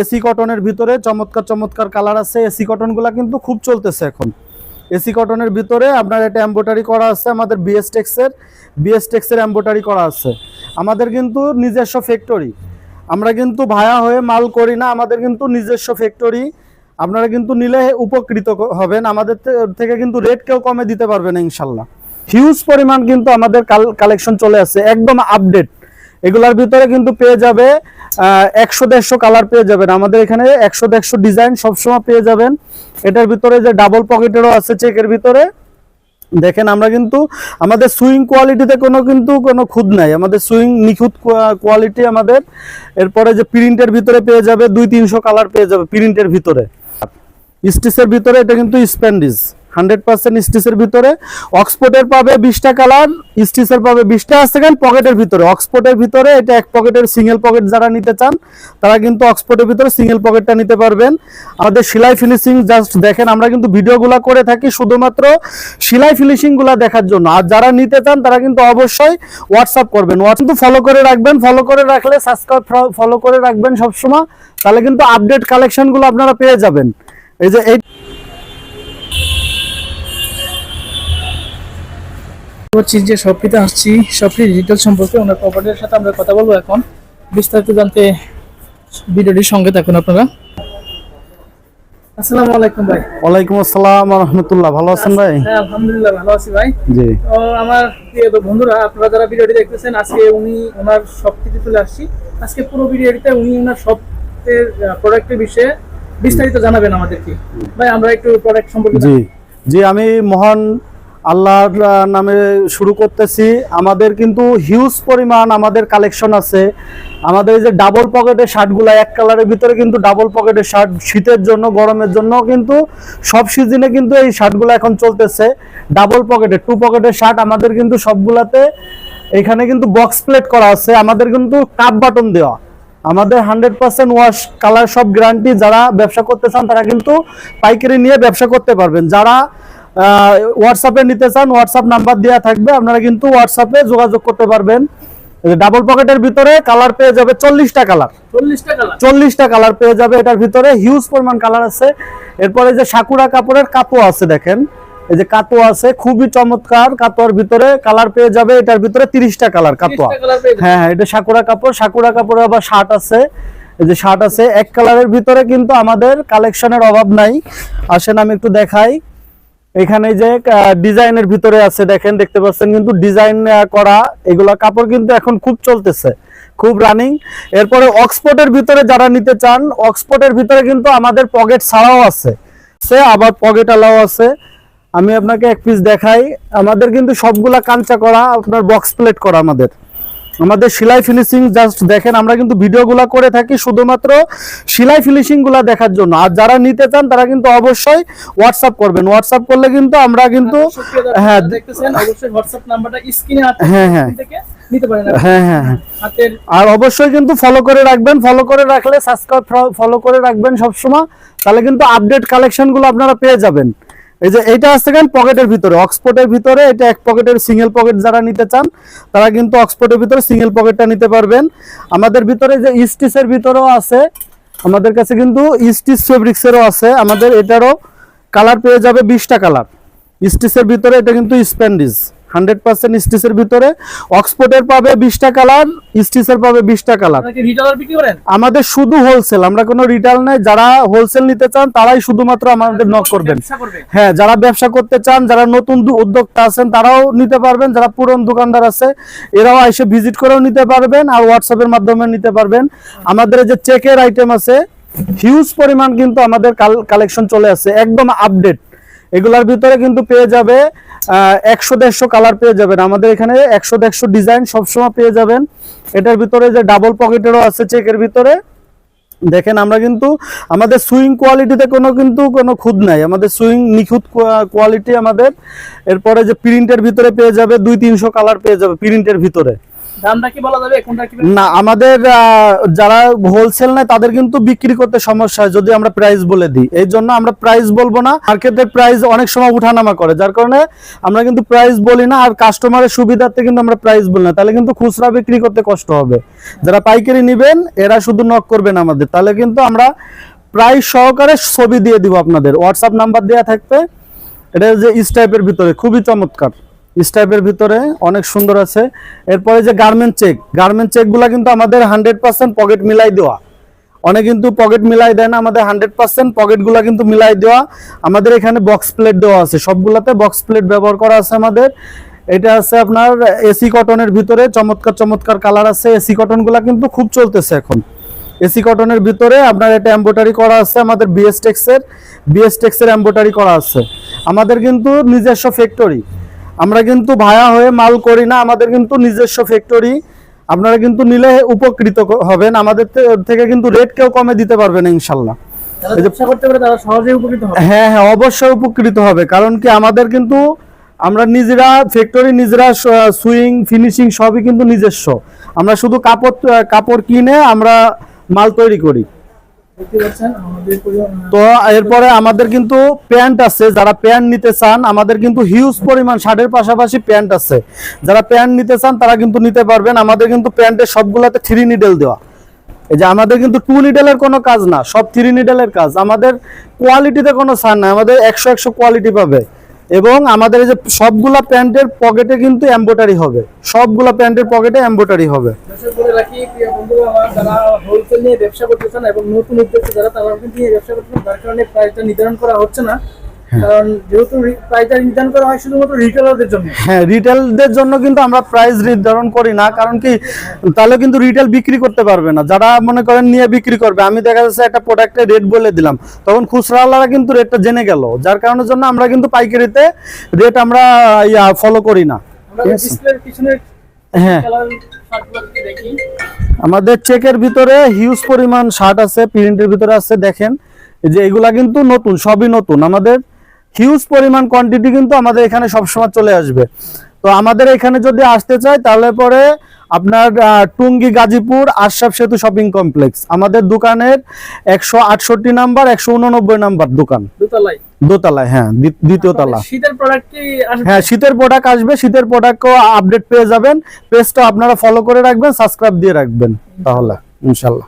AC কটনের ভিতরে চমৎকার চমৎকার কালার আছে। এসি কটনগুলা কিন্তু খুব চলতেছে এখন। এসি কটনের ভিতরে আপনার এটা এম্বোটারি করা আছে আমাদের বিএস টেক্সের বিএস টেক্সের এম্বোটারি করা আছে। আমাদের কিন্তু নিজস্ব ফ্যাক্টরি আমরা কিন্তু ভায়া হয়ে মাল করি না, আমাদের কিন্তু নিজস্ব ফ্যাক্টরি আপনারা কিন্তু নিলে উপকৃত হবেন। আমাদের থেকে কিন্তু রেট কেউ কমে দিতে পারবেন ইনশাল্লাহ। হিউজ পরিমাণ কিন্তু আমাদের কালেকশন চলে আসছে। একদম আপডেট এগুলার ভিতরে কিন্তু পেয়ে যাবে একশো দেড়শো কালার পেয়ে যাবেন। আমাদের এখানে একশো দেড়শো ডিজাইন সবসময় পেয়ে যাবেন। এটার ভিতরে যে ডাবল পকেটেরও আছে চেকের ভিতরে। দেখেন, আমরা কিন্তু আমাদের সুইং কোয়ালিটিতে কোনো কিন্তু কোনো খুদ নাই। আমাদের সুইং নিখুঁত কোয়ালিটি আমাদের। এরপরে যে প্রিন্টের ভিতরে পেয়ে যাবে, দুই তিনশো কালার পেয়ে যাবে প্রিন্টের ভিতরে। স্টিচের ভিতরে এটা কিন্তু স্প্যান্ডিস হান্ড্রেড পার্সেন্ট স্টিচের ভিতরে, অক্সফোর্ডের পাবে বিশটা কালার, স্টিচের পাবে বিশটা সেকেন্ড পকেটের ভিতরে। অক্সফোর্ডের ভিতরে এটা এক পকেটের সিঙ্গেল পকেট যারা নিতে চান, তারা কিন্তু অক্সফোর্ডের ভিতরে সিঙ্গেল পকেটটা নিতে পারবেন। আমাদের সেলাই ফিনিশিং জাস্ট দেখেন, আমরা কিন্তু ভিডিওগুলো করে থাকি শুধুমাত্র সেলাই ফিনিশিংগুলো দেখার জন্য। আর যারা নিতে চান, তারা কিন্তু অবশ্যই হোয়াটসঅ্যাপ করবেন। কিন্তু ফলো করে রাখবেন। ফলো করে রাখলে সাবস্ক্রাইব ফলো করে রাখবেন সবসময়। তাহলে কিন্তু আপডেট কালেকশনগুলো আপনারা পেয়ে যাবেন। এই যে এই হচ্ছে যে শপটিতে আসছি শপটির ডিটেল সম্পর্কে ওনার প্রপার্টির সাথে আমরা কথা বলব এখন। বিস্তারিত জানতে ভিডিওটির সঙ্গে থাকুন আপনারা। আসসালামু আলাইকুম ভাই। ওয়ালাইকুম আসসালাম রহমতুল্লাহ ভালো আছেন ভাই? হ্যাঁ আলহামদুলিল্লাহ ভালো আছি ভাই। জি। তো আমার প্রিয় তো বন্ধুরা আপনারা যারা ভিডিওটি দেখতেছেন আজকে উনি ওনার শপটিতে চলে আসছি। আজকে পুরো ভিডিওটিতে উনি ওনার শপের প্রোডাক্টের বিষয়ে বিস্তারিত জানাবেন আমাদেরকে। ভাই আমরা একটু প্রোডাক্ট সম্পর্কে জি। জি আমি মহান আল্লাহর নামে শুরু করতেছি। আমাদের কিন্তু হিউজ পরিমাণ আমাদের কালেকশন আছে। আমাদের যে ডাবল পকেটের শার্টগুলো এক কালারের ভিতরে কিন্তু ডাবল পকেটের শার্ট শীতের জন্য, গরমের জন্য কিন্তু সব সিজনে কিন্তু এই শার্টগুলো এখন চলতেছে। ডাবল পকেটের টু পকেটের শার্ট আমাদের কিন্তু সবগুলাতে এখানে কিন্তু বক্স প্লেট করা আছে। আমাদের কিন্তু কাপ বাটন দেওয়া। আমাদের হান্ড্রেড পার্সেন্ট ওয়াশ কালার সব গ্যারান্টি যারা ব্যবসা করতে চান, তারা কিন্তু পাইকারি নিয়ে ব্যবসা করতে পারবেন। যারা হোয়াটসঅ্যাপে নিতে চান হোয়াটসঅ্যাপ নাম্বার দেওয়া থাকবে আপনারা কিন্তু হোয়াটসঅ্যাপে যোগাযোগ করতে পারবেন। ডাবল পকেটের ভিতরে কালার পেয়ে যাবে চল্লিশটা কালার। চল্লিশটা কালার পেয়ে যাবে এটার ভিতরে হিউজ পরিমাণ কালার আছে। এরপরে যে সাকুরা কাপড়ের কাতো আছে দেখেন। এই যে কাতো আছে খুবই চমৎকার কাতোয়ার ভিতরে কালার পেয়ে যাবে এটার ভিতরে তিরিশটা কালার কাতোয়া। 30টা কালার পেয়ে যাবেন। হ্যাঁ হ্যাঁ এটা সাকুরা কাপড় সাকুরা কাপড়ে আবার শার্ট আছে। এই যে শার্ট আছে এক কালারের ভিতরে কিন্তু আমাদের কালেকশনের অভাব নাই। আসেন আমি একটু দেখাই। এখানে যে ডিজাইনের ভিতরে আছে, দেখেন, দেখতে পাচ্ছেন, কিন্তু ডিজাইন করা, এগুলা কাপড় কিন্তু এখন খুব চলতেছে, খুব রানিং এরপরে অক্সফোর্ডের ভিতরে যারা নিতে চান, অক্সফোর্ডের ভিতরে কিন্তু আমাদের পকেট ছাড়াও আছে। সে আবার পকেট আলাও আছে। আমি আপনাকে এক পিস দেখাই। আমাদের কিন্তু সবগুলা কাঞ্চা করা, আপনার বক্স প্লেট করা আমাদের। আমাদের সেলাই ফিনিশিং জাস্ট দেখেন আমরা কিন্তু ভিডিওগুলো করে থাকি শুধুমাত্র সেলাই ফিনিশিংগুলা দেখার জন্য। আর যারা নিতে চান তারা কিন্তু অবশ্যই হোয়াটসঅ্যাপ করবেন। হোয়াটসঅ্যাপ করলে কিন্তু আমরা কিন্তু হ্যাঁ দেখতেছেন অবশ্যই হোয়াটসঅ্যাপ নাম্বারটা স্ক্রিনে আছে হ্যাঁ, হ্যাঁ। নিতে হ্যাঁ হ্যাঁ হ্যাঁ। আর অবশ্যই কিন্তু ফলো করে রাখবেন। ফলো করে রাখলে সাবস্ক্রাইব ফলো করে রাখবেন সবসময়। তাহলে কিন্তু আপডেট কালেকশনগুলো আপনারা পেয়ে যাবেন। এই যে এইটা আছে কেন পকেটের ভিতরে, অক্সফোর্ডের ভিতরে, এটা এক পকেটের সিঙ্গেল পকেট যারা নিতে চান, তারা কিন্তু অক্সফোর্ডের ভিতরে সিঙ্গেল পকেটটা নিতে পারবেন। আমাদের ভিতরে যে স্টিচের ভিতরেও আছে, আমাদের কাছে কিন্তু ইস্টিস ফেব্রিক্সেরও আছে। আমাদের এটারও কালার পেয়ে যাবে বিশটা কালার স্টিচের ভিতরে এটা কিন্তু স্প্যান্ডিস হান্ড্রেড পার্সেন্ট স্টিচের ভিতরে অক্সফোর্ডের পাবে বিশটা কালার স্টিচের পাবে বিশটা কালার। আমাদের শুধু হোলসেল আমরা কোনো রিটেল নাই যারা হোলসেল নিতে চান তারাই শুধুমাত্র আমাদের নক করবেন। হ্যাঁ যারা ব্যবসা করতে চান যারা নতুন উদ্যোক্তা আছেন তারাও নিতে পারবেন যারা পুরন দোকানদার আছে এরাও এসে ভিজিট করেও নিতে পারবেন আর হোয়াটসঅ্যাপের মাধ্যমে নিতে পারবেন। আমাদের যে চেকের আইটেম আছে হিউজ পরিমাণ কিন্তু আমাদের কালেকশন চলে আসে একদম আপডেট এগুলার ভিতরে কিন্তু পেয়ে যাবে একশো দেড়শো কালার পেয়ে যাবেন। আমাদের এখানে একশো দেড়শো ডিজাইন সবসময় পেয়ে যাবেন। এটার ভিতরে যে ডাবল পকেটেরও আছে চেকের ভিতরে। দেখেন, আমরা কিন্তু আমাদের সুইং কোয়ালিটিতে কোনো কিন্তু কোনো খুদ নাই। আমাদের সুইং নিখুঁত কোয়ালিটি আমাদের। এরপরে যে প্রিন্টের ভিতরে পেয়ে যাবে, দুই তিনশো কালার পেয়ে যাবে প্রিন্টের ভিতরে। না, আমাদের যারা হোলসেল নেয়, তাদের কিন্তু বিক্রি করতে সমস্যা যদি আমরা প্রাইস বলে দিই। এই জন্য আমরা প্রাইস বলব না। মার্কেটের প্রাইস অনেক সময় উঠানামা করে, যার কারণে আমরা কিন্তু প্রাইস বলি না আর কাস্টমারের সুবিধার্থে কিন্তু আমরা প্রাইস বলি না। তাহলে কিন্তু খুচরা বিক্রি করতে কষ্ট হবে। যারা পাইকারি নেবেন, এরা শুধু নক করবেন আমাদের। তাহলে কিন্তু আমরা প্রাইস সহকারে ছবি দিয়ে দিব আপনাদের। হোয়াটসঅ্যাপ নাম্বার দেওয়া থাকবে। এটা যে স্টাইপের ভিতরে। খুবই চমৎকার। স্টাইপের ভিতরে অনেক সুন্দর আছে। এরপরে যে গার্মেন্ট চেক গার্মেন্ট চেকগুলো কিন্তু আমাদের হান্ড্রেড পার্সেন্ট পকেট মিলাই দেওয়া। অনেক কিন্তু পকেট মিলাই দেয় না, আমাদের হান্ড্রেড পার্সেন্ট পকেটগুলো কিন্তু মিলাই দেওয়া। আমাদের এখানে বক্স প্লেট দেওয়া আছে। সবগুলাতে বক্স প্লেট ব্যবহার করা আছে আমাদের। এটা আছে আপনার এসি কটনের ভিতরে, চমৎকার চমৎকার কালার আছে। এসি কটনগুলো কিন্তু খুব চলতেছে এখন। এসি কটনের ভিতরে আপনার এটা এম্বোটারি করা আছে আমাদের বিএস টেক্সের বিএস টেক্সের এম্বোটারি করা আছে। আমাদের কিন্তু নিজস্ব ফ্যাক্টরি আমরা কিন্তু ভায়া হয়ে মাল করি না আমাদের কিন্তু নিজস্ব ফ্যাক্টরি আপনারা কিন্তু নিলে উপকৃত হবেন আমাদের থেকে কিন্তু রেট কেউ কমে দিতে পারবেন ইনশাল্লাহ। যারা ব্যবসা করতে পারে তারা সহজেই উপকৃত হ্যাঁ হ্যাঁ অবশ্যই উপকৃত হবে কারণ কি আমাদের কিন্তু আমরা নিজেরা ফ্যাক্টরি নিজেরা সুইং ফিনিশিং সবই কিন্তু নিজস্ব। আমরা শুধু কাপড় কাপড় কিনে আমরা মাল তৈরি করি দেখতে পাচ্ছেন আমাদের পরিমাণ তো এরপরে আমাদের কিন্তু প্যান্ট আছে, যারা প্যান্ট নিতে চান, আমাদের কিন্তু হিউজ পরিমাণ শার্টের পাশাপাশি প্যান্ট আছে। যারা প্যান্ট নিতে চান, তারা কিন্তু নিতে পারবেন। আমাদের কিন্তু প্যান্টের সবগুলোতে থ্রি নিডেল দেওয়া। এই যে আমাদের কিন্তু টু নিডেলের কোনো কাজ না, সব থ্রি নিডেলের কাজ। আমাদের কোয়ালিটিতে কোনো সার নাই, আমাদের একশো একশো কোয়ালিটি পাবে। এবং আমাদের এই যে সবগুলা প্যান্টের পকেটে কিন্তু এম্বোটারি হবে। সবগুলা প্যান্টের পকেটে এম্বোটারি হবে। যারা এবং নতুন উদ্যোক্তা যারা তারা কিন্তু ব্যবসা করতেছেন তার কারণে প্রাইসটা নির্ধারণ করা হচ্ছে না। কারণ যেহেতু প্রাইসটা নির্ধারণ করা হয় শুধুমাত্র রিটেলারদের জন্য। হ্যাঁ রিটেলদের জন্য কিন্তু আমরা প্রাইস নির্ধারণ করি না কারণ কি তাহলে কিন্তু রিটেল বিক্রি করতে পারবে না। যারা মনে করেন নিয়ে বিক্রি করবে আমি দেখা যাচ্ছে একটা প্রোডাক্টের রেট বলে দিলাম তখন খুচরাওয়ালারা কিন্তু রেটটা জেনে গেল। যার কারণের জন্য আমরা কিন্তু পাইকারিতে রেট আমরা ইয়া ফলো করি না। হ্যাঁ। আমাদের চেকের ভিতরে হিউজ পরিমাণ শার্ট আছে প্রিন্টের ভিতরে আছে দেখেন। যে এগুলা কিন্তু নতুন সবই নতুন। আমাদের হিউজ পরিমাণ কোয়ান্টিটি কিন্তু আমাদের এখানে সবসময় চলে আসবে। তো আমাদের এখানে যদি আসতে চায় তাহলে পরে আপনার টুঙ্গি গাজীপুর আশরাফ সেতু শপিং কমপ্লেক্স আমাদের দোকানের একশো আটষট্টি নাম্বার একশো উননব্বই নাম্বার দোকান। দুতলাই দোতলায় হ্যাঁ দ্বি- দ্বিতীয় তলা। শীতের প্রোডাক্ট কি হ্যাঁ শীতের প্রোডাক্ট আসবে শীতের প্রোডাক্টও আপডেট পেয়ে যাবেন। পেজটা আপনারা ফলো করে রাখবেন সাবস্ক্রাইব দিয়ে রাখবেন তাহলে ইনশাল্লাহ